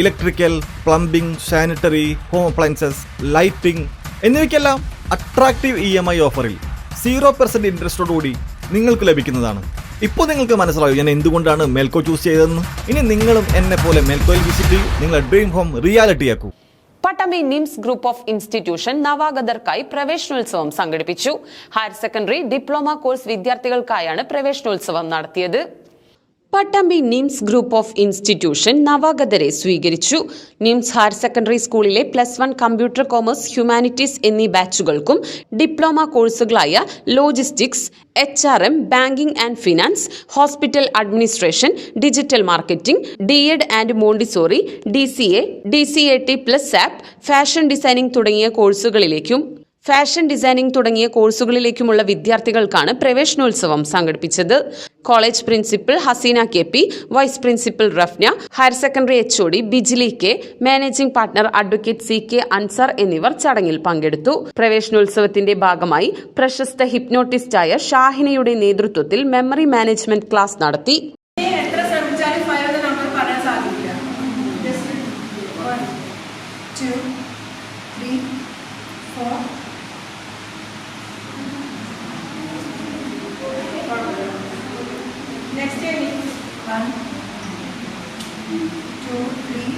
Electrical plumbing sanitary home appliances lighting എന്നിവയ്ക്കെല്ലാം attractive E M I ഓഫറിൽ zero percent ഇൻട്രസ്റ്റോടുകൂടി നിങ്ങൾക്ക് ലഭിക്കുന്നതാണ്. ഇപ്പോൾ നിങ്ങൾക്ക് മനസ്സിലാവും ഞാൻ എന്തുകൊണ്ടാണ് മെൽക്കോ ചൂസ് ചെയ്തതെന്ന്? ഇനി നിങ്ങളും എന്നെ പോലെ മെൽക്കോയിൽ വിസിറ്റ് ചെയ്യും. നിങ്ങളുടെ dream home reality ആക്കൂ. Pattambi NIMS group of institution നവാഗതർക്കായി പ്രവേശനോത്സവം സംഘടിപ്പിച്ചു. ഹയർ സെക്കൻഡറി ഡിപ്ലോമ കോഴ്സ് വിദ്യാർത്ഥികൾക്കായാണ് പ്രവേശനോത്സവം നടത്തിയത്. Pattambi NIMS group of institution നവാഗതരെ സ്വീകരിച്ചു. നിംസ് ഹയർ സെക്കൻഡറി സ്കൂളിലെ plus one computer commerce humanities എന്നീ ബാച്ചുകൾക്കും diploma കോഴ്സുകളായ logistics H R M banking and finance hospital administration digital marketing D Ed and Montessori D C A D C A T plus app fashion designing തുടങ്ങിയ കോഴ്സുകളിലേക്കും fashion designing തുടങ്ങിയ കോഴ്സുകളിലേക്കുമുള്ള വിദ്യാർത്ഥികൾക്കാണ് പ്രവേശനോത്സവം സംഘടിപ്പിച്ചത്. College principal Haseena K P vice principal Rafna higher secondary H O D Bijili K managing partner advocate C K Ansar എന്നിവർ ചടങ്ങിൽ പങ്കെടുത്തു. പ്രവേശനോത്സവത്തിന്റെ ഭാഗമായി പ്രശസ്ത ഹിപ്നോട്ടിസ്റ്റായ ഷാഹിനയുടെ നേതൃത്വത്തിൽ മെമ്മറി മാനേജ്മെന്റ് ക്ലാസ് നടത്തി. Next, here, one, two, three.